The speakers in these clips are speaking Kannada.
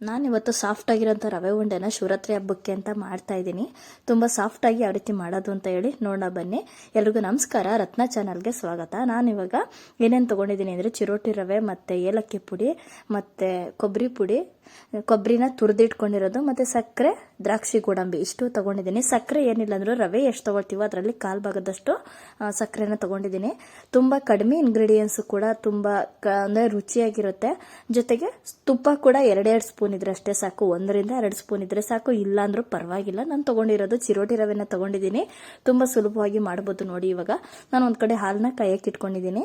ನಾನು ಇವತ್ತು ಸಾಫ್ಟ್ ಆಗಿರೋಂಥ ರವೆ ಉಂಡೆನ ಶಿವರಾತ್ರಿ ಹಬ್ಬಕ್ಕೆ ಅಂತ ಮಾಡ್ತಾ ಇದ್ದೀನಿ. ತುಂಬ ಸಾಫ್ಟಾಗಿ ಯಾವ ರೀತಿ ಮಾಡೋದು ಅಂತ ಹೇಳಿ ನೋಡೋಣ ಬನ್ನಿ. ಎಲ್ರಿಗೂ ನಮಸ್ಕಾರ. ರತ್ನ ಚಾನಲ್ಗೆ ಸ್ವಾಗತ. ನಾನು ಇವಾಗ ಏನೇನು ತೊಗೊಂಡಿದ್ದೀನಿ ಅಂದರೆ ಚಿರೋಟಿ ರವೆ ಮತ್ತು ಏಲಕ್ಕಿ ಪುಡಿ ಮತ್ತು ಕೊಬ್ಬರಿ ಪುಡಿ ಕೊಬ್ಬರಿನ ತುರಿದಿಟ್ಕೊಂಡಿರೋದು ಮತ್ತು ಸಕ್ಕರೆ, ದ್ರಾಕ್ಷಿ ಗೋಡಂಬಿ ಇಷ್ಟು ತೊಗೊಂಡಿದ್ದೀನಿ. ಸಕ್ಕರೆ ಏನಿಲ್ಲ ಅಂದರೂ ರವೆ ಎಷ್ಟು ತೊಗೊಳ್ತೀವೋ ಅದರಲ್ಲಿ ಕಾಲು ಭಾಗದಷ್ಟು ಸಕ್ಕರೆನ ತೊಗೊಂಡಿದ್ದೀನಿ. ತುಂಬ ಕಡಿಮೆ ಇಂಗ್ರೀಡಿಯೆಂಟ್ಸು ಕೂಡ ತುಂಬ ಅಂದರೆ ರುಚಿಯಾಗಿರುತ್ತೆ. ಜೊತೆಗೆ ತುಪ್ಪ ಕೂಡ ಎರಡೆರಡು ಸ್ಪೂನ್ ಇದ್ರೆ ಅಷ್ಟೇ ಸಾಕು, ಒಂದರಿಂದ ಎರಡು ಸ್ಪೂನ್ ಇದ್ರೆ ಸಾಕು ಇಲ್ಲ ಅಂದ್ರೂ ಪರವಾಗಿಲ್ಲ. ನಾನು ತಗೊಂಡಿರೋದು ಚಿರೋಟಿ ರವೆನ ತಗೊಂಡಿದ್ದೀನಿ. ತುಂಬ ಸುಲಭವಾಗಿ ಮಾಡ್ಬೋದು ನೋಡಿ ಇವಾಗ. ನಾನು ಒಂದು ಕಡೆ ಹಾಲನ್ನ ಕಾಯಕ್ಕೆ ಇಟ್ಕೊಂಡಿದ್ದೀನಿ.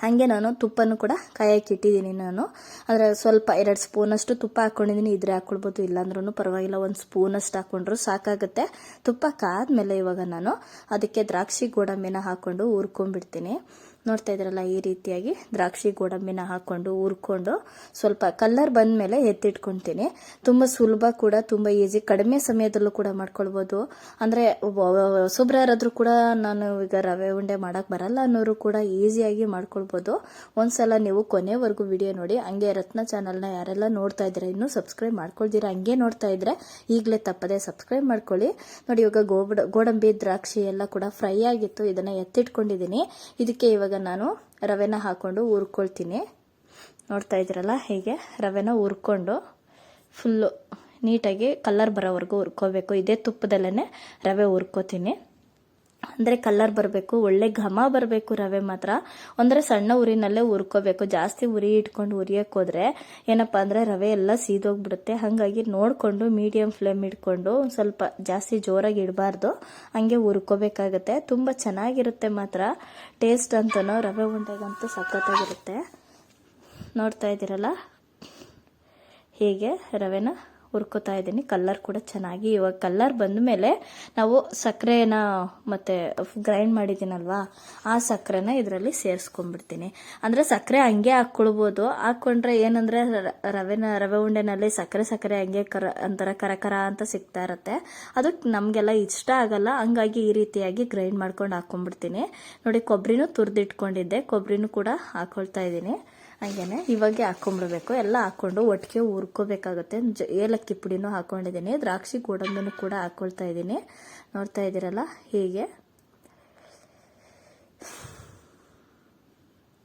ಹಾಗೆ ನಾನು ತುಪ್ಪನೂ ಕೂಡ ಕಾಯಕ್ಕೆ ಇಟ್ಟಿದ್ದೀನಿ ನಾನು. ಅಂದರೆ ಸ್ವಲ್ಪ ಎರಡು ಸ್ಪೂನಷ್ಟು ತುಪ್ಪ ಹಾಕ್ಕೊಂಡಿದ್ದೀನಿ ಇದ್ರೆ ಹಾಕ್ಕೊಳ್ಬೋದು ಇಲ್ಲಾಂದ್ರೂ ಪರವಾಗಿಲ್ಲ. ಒಂದು ಸ್ಪೂನಷ್ಟು ಹಾಕ್ಕೊಂಡ್ರು ಸಾಕಾಗುತ್ತೆ. ತುಪ್ಪ ಕಾದ್ಮೇಲೆ ಇವಾಗ ನಾನು ಅದಕ್ಕೆ ದ್ರಾಕ್ಷಿ ಗೋಡಂಬಿನ ಹಾಕ್ಕೊಂಡು ಹುರ್ಕೊಂಡ್ಬಿಡ್ತೀನಿ. ನೋಡ್ತಾ ಇದ್ರಲ್ಲ ಈ ರೀತಿಯಾಗಿ ದ್ರಾಕ್ಷಿ ಗೋಡಂಬಿನ ಹಾಕ್ಕೊಂಡು ಹುರ್ಕೊಂಡು ಸ್ವಲ್ಪ ಕಲ್ಲರ್ ಬಂದ ಮೇಲೆ ಎತ್ತಿಟ್ಕೊತೀನಿ ತುಂಬ ಸುಲಭ ಕೂಡ, ತುಂಬ ಈಸಿ ಕಡಿಮೆ ಸಮಯದಲ್ಲೂ ಕೂಡ ಮಾಡ್ಕೊಳ್ಬೋದು. ಅಂದರೆ ಯಾರಾದರೂ ಕೂಡ ನಾನು ಈಗ ರವೆ ಉಂಡೆ ಮಾಡೋಕ್ಕೆ ಬರಲ್ಲ ಅನ್ನೋರು ಕೂಡ ಈಸಿಯಾಗಿ ಮಾಡ್ಕೊಳ್ಬೋದು. ಒಂದ್ಸಲ ನೀವು ಕೊನೆವರೆಗೂ ವಿಡಿಯೋ ನೋಡಿ, ಹಂಗೆ ರತ್ನ ಚಾನಲ್ನ ಯಾರೆಲ್ಲ ನೋಡ್ತಾ ಇದ್ರೆ ಇನ್ನೂ ಸಬ್ಸ್ಕ್ರೈಬ್ ಮಾಡ್ಕೊಳ್ತೀರಾ ಹಂಗೆ ನೋಡ್ತಾ ಇದ್ರೆ ಈಗಲೇ ತಪ್ಪದೆ ಸಬ್ಸ್ಕ್ರೈಬ್ ಮಾಡ್ಕೊಳ್ಳಿ. ನೋಡಿ, ಇವಾಗ ಗೋಬಡ, ಗೋಡಂಬಿ ದ್ರಾಕ್ಷಿ ಎಲ್ಲ ಕೂಡ ಫ್ರೈ ಆಗಿತ್ತು. ಇದನ್ನು ಎತ್ತಿಟ್ಕೊಂಡಿದ್ದೀನಿ. ಇದಕ್ಕೆ ಇವಾಗ ನಾನು ರವೆನ ಹಾಕ್ಕೊಂಡು ಹುರ್ಕೊಳ್ತೀನಿ. ನೋಡ್ತಾ ಇದ್ದೀರಲ್ಲ ಹೀಗೆ? ರವೆನ ಹುರ್ಕೊಂಡು ಫುಲ್ಲು ನೀಟಾಗಿ ಕಲ್ಲರ್ ಬರೋವರೆಗೂ ಹುರ್ಕೋಬೇಕು. ಇದೇ ತುಪ್ಪದಲ್ಲೇ ರವೆ ಹುರ್ಕೋತೀನಿ. ಅಂದರೆ ಕಲ್ಲರ್ ಬರಬೇಕು, ಒಳ್ಳೆ ಘಮ ಬರಬೇಕು ರವೆ ಮಾತ್ರ. ಅಂದರೆ ಸಣ್ಣ ಉರಿನಲ್ಲೇ ಉರ್ಕೋಬೇಕು ಜಾಸ್ತಿ ಉರಿ ಇಟ್ಕೊಂಡು ಉರಿಯಕ್ಕೆ ಹೋದ್ರೆ ಏನಪ್ಪ ಅಂದರೆ ರವೆ ಎಲ್ಲ ಸೀದೋಗ್ಬಿಡುತ್ತೆ. ಹಾಗಾಗಿ ನೋಡಿಕೊಂಡು ಮೀಡಿಯಮ್ ಫ್ಲೇಮ್ ಇಟ್ಕೊಂಡು ಸ್ವಲ್ಪ ಜಾಸ್ತಿ ಜೋರಾಗಿ ಇಡಬಾರ್ದು. ಹಂಗೆ ಹುರ್ಕೋಬೇಕಾಗತ್ತೆ. ತುಂಬ ಚೆನ್ನಾಗಿರುತ್ತೆ ಮಾತ್ರ. ಟೇಸ್ಟ್ ಅಂತನೋ ರವೆ ಉಂಡೆಗಂತೂ ಸಖತ್ತಾಗಿರುತ್ತೆ. ನೋಡ್ತಾ ಇದ್ದೀರಲ್ಲ? ಹೀಗೆ ರವೆನ ಹುರ್ಕೋತಾ ಇದ್ದೀನಿ. ಕಲ್ಲರ್ ಕೂಡ ಚೆನ್ನಾಗಿ ಇವಾಗ ಕಲ್ಲರ್ ಬಂದ ಮೇಲೆ ನಾವು ಸಕ್ಕರೆನ ಮತ್ತೆ ಗ್ರೈಂಡ್ ಮಾಡಿದ್ದೀನಲ್ವಾ, ಆ ಸಕ್ಕರೆನ ಇದರಲ್ಲಿ ಸೇರಿಸ್ಕೊಂಡ್ಬಿಡ್ತೀನಿ. ಅಂದರೆ ಸಕ್ಕರೆ ಹಂಗೆ ಹಾಕ್ಕೊಳ್ಬೋದು. ಹಾಕ್ಕೊಂಡ್ರೆ ಏನಂದರೆ ರವೆನ, ರವೆ ಉಂಡೆನಲ್ಲಿ ಸಕ್ಕರೆ ಸಕ್ಕರೆ ಹಂಗೆ ಕರ, ಒಂಥರ ಕರಕರ ಕರ ಅಂತ ಸಿಗ್ತಾ ಇರುತ್ತೆ. ಅದಕ್ಕೆ ನಮಗೆಲ್ಲ ಇಷ್ಟ ಆಗಲ್ಲ. ಹಂಗಾಗಿ ಈ ರೀತಿಯಾಗಿ ಗ್ರೈಂಡ್ ಮಾಡ್ಕೊಂಡು ಹಾಕ್ಕೊಂಡ್ಬಿಡ್ತೀನಿ ನೋಡಿ ಕೊಬ್ಬರಿನೂ ತುರಿದಿಟ್ಕೊಂಡಿದ್ದೆ. ಕೊಬ್ಬರಿನೂ ಕೂಡ ಹಾಕ್ಕೊಳ್ತಾ ಇದ್ದೀನಿ. ಹಾಗೇನೆ ಇವಾಗೆ ಹಾಕೊಂಡ್ಬಿಡ್ಬೇಕು ಎಲ್ಲ ಹಾಕೊಂಡು ಒಟ್ಟಿಗೆ ಹುರ್ಕೋಬೇಕಾಗುತ್ತೆ. ಏಲಕ್ಕಿ ಪುಡಿನೂ ಹಾಕೊಂಡಿದ್ದೀನಿ. ದ್ರಾಕ್ಷಿ ಗೋಡಂಬಿನೂ ಕೂಡ ಹಾಕ್ಕೊಳ್ತಾ ಇದ್ದೀನಿ. ನೋಡ್ತಾ ಇದ್ದೀರಲ್ಲ? ಹೀಗೆ.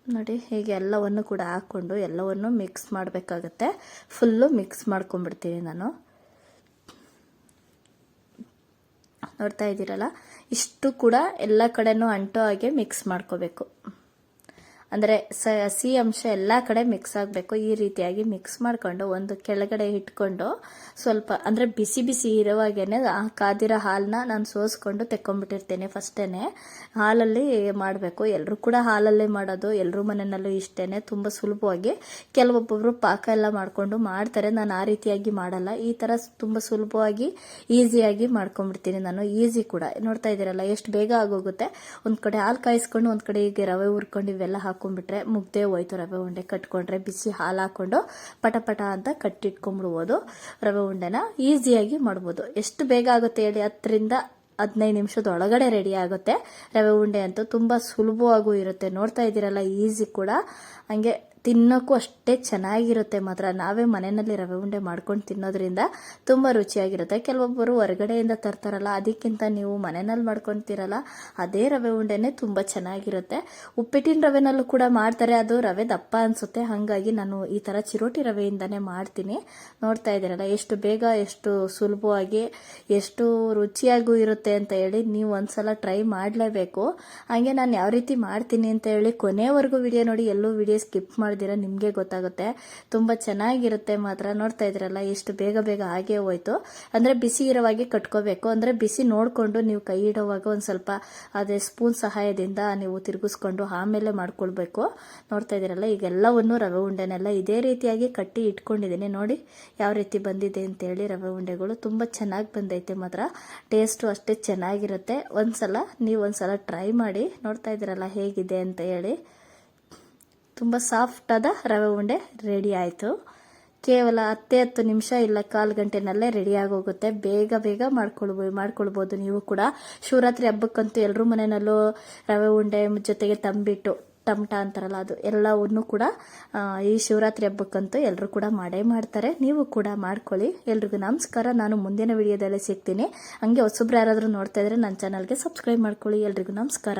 ನೋಡಿ, ಹೀಗೆ ಎಲ್ಲವನ್ನು ಕೂಡ ಹಾಕ್ಕೊಂಡು ಎಲ್ಲವನ್ನು ಮಿಕ್ಸ್ ಮಾಡಬೇಕಾಗತ್ತೆ. ಫುಲ್ಲು ಮಿಕ್ಸ್ ಮಾಡ್ಕೊಂಡ್ಬಿಡ್ತೀನಿ ನಾನು. ನೋಡ್ತಾ ಇದ್ದೀರಲ್ಲ? ಇಷ್ಟು ಕೂಡ ಎಲ್ಲ ಕಡೆನೂ ಅಂಟೋ ಹಾಗೆ ಮಿಕ್ಸ್ ಮಾಡ್ಕೋಬೇಕು. ಅಂದರೆ ಸ ಹಸಿ ಅಂಶ ಎಲ್ಲ ಕಡೆ ಮಿಕ್ಸ್ ಆಗಬೇಕು. ಈ ರೀತಿಯಾಗಿ ಮಿಕ್ಸ್ ಮಾಡಿಕೊಂಡು ಒಂದು ಕೆಳಗಡೆ ಇಟ್ಕೊಂಡು ಸ್ವಲ್ಪ, ಅಂದರೆ ಬಿಸಿ ಬಿಸಿ ಇರುವಾಗೇನೆ ಕಾದಿರೋ ಹಾಲನ್ನ ನಾನು ಸೋಸ್ಕೊಂಡು ತೆಕ್ಕೊಂಡ್ಬಿಟ್ಟಿರ್ತೇನೆ ಫಸ್ಟೇ ಹಾಲಲ್ಲಿ ಮಾಡಬೇಕು. ಎಲ್ಲರೂ ಕೂಡ ಹಾಲಲ್ಲೇ ಮಾಡೋದು ಎಲ್ಲರೂ ಮನೆಯಲ್ಲೂ ಇಷ್ಟೇ ತುಂಬ ಸುಲಭವಾಗಿ ಕೆಲವೊಬ್ಬೊಬ್ಬರು ಪಾಕ ಎಲ್ಲ ಮಾಡಿಕೊಂಡು ಮಾಡ್ತಾರೆ. ನಾನು ಆ ರೀತಿಯಾಗಿ ಮಾಡಲ್ಲ. ಈ ಥರ ತುಂಬ ಸುಲಭವಾಗಿ, ಈಸಿಯಾಗಿ ಮಾಡ್ಕೊಂಡ್ಬಿಡ್ತೀನಿ ನಾನು. ಈಸಿ ಕೂಡ. ನೋಡ್ತಾ ಇದ್ದೀರಲ್ಲ, ಎಷ್ಟು ಬೇಗ ಆಗೋಗುತ್ತೆ. ಒಂದು ಕಡೆ ಹಾಲು ಕಾಯಿಸ್ಕೊಂಡು, ಒಂದು ಕಡೆ ಈಗ ರವೆ ಹುರ್ಕೊಂಡು ಇವೆಲ್ಲ ಹಾಕೊಂಡ್ಬಿಟ್ರೆ ಮುಗ್ದೆ ಹೋಯ್ತು ರವೆ ಉಂಡೆ ಕಟ್ಕೊಂಡ್ರೆ ಬಿಸಿ ಹಾಲು ಹಾಕೊಂಡು ಪಟ ಪಟ ಅಂತ ಕಟ್ಟಿಟ್ಕೊಂಡ್ಬಿಡ್ಬೋದು ರವೆ ಉಂಡೆನ ಈಸಿಯಾಗಿ ಮಾಡ್ಬೋದು. ಎಷ್ಟು ಬೇಗ ಆಗುತ್ತೆ ಹೇಳಿ ಹತ್ತರಿಂದ ಹದಿನೈದು ನಿಮಿಷದ ಒಳಗಡೆ ರೆಡಿ ಆಗುತ್ತೆ. ರವೆ ಉಂಡೆ ಅಂತೂ ತುಂಬ ಸುಲಭವಾಗೂ ಇರುತ್ತೆ. ನೋಡ್ತಾ ಇದ್ದೀರಲ್ಲ, ಈಸಿ ಕೂಡ. ಹಂಗೆ ತಿನ್ನೋಕ್ಕೂ ಅಷ್ಟೇ ಚೆನ್ನಾಗಿರುತ್ತೆ ಮಾತ್ರ. ನಾವೇ ಮನೆಯಲ್ಲಿ ರವೆ ಉಂಡೆ ಮಾಡ್ಕೊಂಡು ತಿನ್ನೋದ್ರಿಂದ ತುಂಬ ರುಚಿಯಾಗಿರುತ್ತೆ. ಕೆಲವೊಬ್ಬರು ಹೊರಗಡೆಯಿಂದ ತರ್ತಾರಲ್ಲ, ಅದಕ್ಕಿಂತ ನೀವು ಮನೆಯಲ್ಲಿ ಮಾಡ್ಕೊತಿರಲ್ಲ, ಅದೇ ರವೆ ಉಂಡೆನೇ ತುಂಬ ಚೆನ್ನಾಗಿರುತ್ತೆ. ಉಪ್ಪಿಟ್ಟಿನ ರವೆನಲ್ಲೂ ಕೂಡ ಮಾಡ್ತಾರೆ, ಅದು ರವೆ ದಪ್ಪ ಅನಿಸುತ್ತೆ. ಹಾಗಾಗಿ ನಾನು ಈ ಥರ ಚಿರೋಟಿ ರವೆಯಿಂದನೇ ಮಾಡ್ತೀನಿ. ನೋಡ್ತಾ ಇದ್ದೀರಲ್ಲ, ಎಷ್ಟು ಬೇಗ, ಎಷ್ಟು ಸುಲಭವಾಗಿ, ಎಷ್ಟು ರುಚಿಯಾಗೂ ಇರುತ್ತೆ ಅಂತ ಹೇಳಿ ನೀವು ಒಂದ್ಸಲ ಟ್ರೈ ಮಾಡಲೇಬೇಕು. ಹಾಗೆ ನಾನು ಯಾವ ರೀತಿ ಮಾಡ್ತೀನಿ ಅಂತ ಹೇಳಿ ಕೊನೆವರೆಗೂ ವಿಡಿಯೋ ನೋಡಿ, ಎಲ್ಲೂ ವಿಡಿಯೋ ಸ್ಕಿಪ್ ಮಾಡ್ದಿರ ನಿಮಗೆ ಗೊತ್ತಾಗುತ್ತೆ. ತುಂಬ ಚೆನ್ನಾಗಿರುತ್ತೆ ಮಾತ್ರ ನೋಡ್ತಾ ಇದ್ರಲ್ಲ, ಎಷ್ಟು ಬೇಗ ಬೇಗ ಹಾಗೆ ಹೋಯ್ತು. ಅಂದರೆ ಬಿಸಿ ಇರೋವಾಗೆ ಕಟ್ಕೋಬೇಕು. ಅಂದರೆ ಬಿಸಿ ನೋಡಿಕೊಂಡು ನೀವು ಕೈ ಇಡೋವಾಗ ಒಂದು ಸ್ವಲ್ಪ ಅದೇ ಸ್ಪೂನ್ ಸಹಾಯದಿಂದ ನೀವು ತಿರುಗಿಸ್ಕೊಂಡು ಆಮೇಲೆ ಮಾಡ್ಕೊಳ್ಬೇಕು. ನೋಡ್ತಾ ಇದ್ದೀರಲ್ಲ, ಈಗೆಲ್ಲವನ್ನು ರವೆ ಉಂಡೆನೆಲ್ಲ ಇದೇ ರೀತಿಯಾಗಿ ಕಟ್ಟಿ ಇಟ್ಕೊಂಡಿದ್ದೀನಿ. ನೋಡಿ ಯಾವ ರೀತಿ ಬಂದಿದೆ ಅಂತೇಳಿ ರವೆ ಉಂಡೆಗಳು ತುಂಬ ಚೆನ್ನಾಗಿ ಬಂದೈತೆ ಮಾತ್ರ. ಟೇಸ್ಟು ಅಷ್ಟೇ ಚೆನ್ನಾಗಿರುತ್ತೆ. ಒಂದು ಸಲ ನೀವು ಒಂದ್ಸಲ ಟ್ರೈ ಮಾಡಿ ನೋಡ್ತಾ ಇದ್ದೀರಲ್ಲ ಹೇಗಿದೆ ಅಂತ ಹೇಳಿ. ತುಂಬ ಸಾಫ್ಟಾದ ರವೆ ಉಂಡೆ ರೆಡಿ ಆಯಿತು. ಕೇವಲ ಹತ್ತೇ ಹತ್ತು ನಿಮಿಷ ಇಲ್ಲ ಕಾಲು ಗಂಟೆನಲ್ಲೇ ರೆಡಿ ಆಗೋಗುತ್ತೆ. ಬೇಗ ಬೇಗ ಮಾಡ್ಕೊಳ್ಬೋದು ಮಾಡ್ಕೊಳ್ಬೋದು ನೀವು ಕೂಡ. ಶಿವರಾತ್ರಿ ಹಬ್ಬಕ್ಕಂತೂ ಎಲ್ಲರೂ ಮನೆಯಲ್ಲೂ ರವೆ ಉಂಡೆ ಜೊತೆಗೆ ತಂಬಿಟ್ಟು, ಟಮಟ ಅಂತಾರಲ್ಲ ಅದು ಎಲ್ಲವನ್ನು ಕೂಡ ಈ ಶಿವರಾತ್ರಿ ಹಬ್ಬಕ್ಕಂತೂ ಎಲ್ಲರೂ ಕೂಡ ಮಾಡೇ ಮಾಡ್ತಾರೆ. ನೀವು ಕೂಡ ಮಾಡ್ಕೊಳ್ಳಿ. ಎಲ್ರಿಗೂ ನಮಸ್ಕಾರ. ನಾನು ಮುಂದಿನ ವಿಡಿಯೋದಲ್ಲೇ ಸಿಗ್ತೀನಿ. ಹಂಗೆ ಹೊಸಬ್ರು ಯಾರಾದರೂ ನೋಡ್ತಾ ಇದ್ರೆ ನನ್ನ ಚಾನಲ್ಗೆ ಸಬ್ಸ್ಕ್ರೈಬ್ ಮಾಡ್ಕೊಳ್ಳಿ. ಎಲ್ರಿಗೂ ನಮಸ್ಕಾರ.